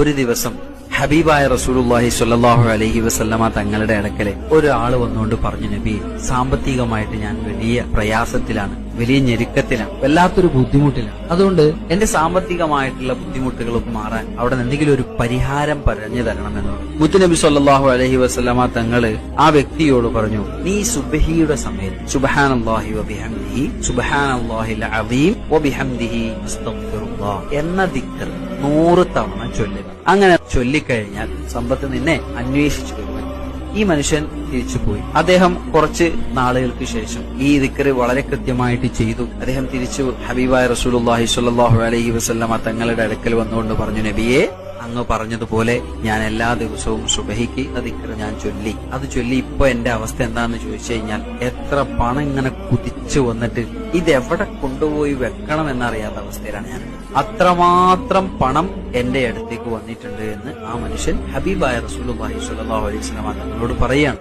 ഒരു ദിവസം ഹബീബായ റസൂലുള്ളാഹി സ്വല്ലല്ലാഹു അലൈഹി വസല്ലമ തങ്ങളുടെ അടുക്കലെ ഒരാൾ വന്നുകൊണ്ട് പറഞ്ഞു നബി സാമ്പത്തികമായിട്ട് ഞാൻ വലിയ പ്രയാസത്തിലാണ്. വലിയ ഞെരുക്കത്തിലാണ്. വല്ലാത്തൊരു ബുദ്ധിമുട്ടിലാണ്. അതുകൊണ്ട് എന്റെ സാമ്പത്തികമായിട്ടുള്ള ബുദ്ധിമുട്ടുകളൊക്കെ മാറാൻ അവിടെ എന്തെങ്കിലും ഒരു പരിഹാരം പറഞ്ഞു തരണമെന്ന് മുത്തുനബി സ്വല്ലല്ലാഹു അലഹി വസല്ലമ തങ്ങൾ ആ വ്യക്തിയോട് പറഞ്ഞു നീ സുബഹിയുടെ സമയത്ത് വബിഹംദിഹി എന്ന ദിക്കർ നൂറ് തവണ ചൊല്ലുക. അങ്ങനെ ചൊല്ലിക്കഴിഞ്ഞാൽ സമ്പത്ത് നിന്നെ അന്വേഷിച്ചു ഈ മനുഷ്യൻ തിരിച്ചുപോയി. അദ്ദേഹം കുറച്ച് നാളുകൾക്ക് ശേഷം ഈ ദിക്കറ് വളരെ കൃത്യമായിട്ട് ചെയ്തു. അദ്ദേഹം തിരിച്ചു ഹബീബായ റസൂലുള്ളാഹി സ്വല്ലല്ലാഹു അലൈഹി വസല്ലമ തങ്ങളുടെ അടുക്കൽ വന്നുകൊണ്ട് പറഞ്ഞു നബിയെ അങ്ങ് പറഞ്ഞതുപോലെ ഞാൻ എല്ലാ ദിവസവും സുബഹിക്ക് ദിക്കറ് ഞാൻ ചൊല്ലി. അത് ചൊല്ലി ഇപ്പൊ എന്റെ അവസ്ഥ എന്താന്ന് ചോദിച്ചു കഴിഞ്ഞാൽ എത്ര പണം ഇങ്ങനെ കുതിച്ചു വന്നിട്ട് ഇത് എവിടെ കൊണ്ടുപോയി വെക്കണം എന്നറിയാത്ത അവസ്ഥയിലാണ് ഞാൻ. അത്രമാത്രം പണം എന്റെ അടുത്തേക്ക് വന്നിട്ടുണ്ട് എന്ന് ആ മനുഷ്യൻ ഹബീബായ സ്വല്ലല്ലാഹു അലൈഹി വസല്ലമ തങ്ങളോട് പറയാണ്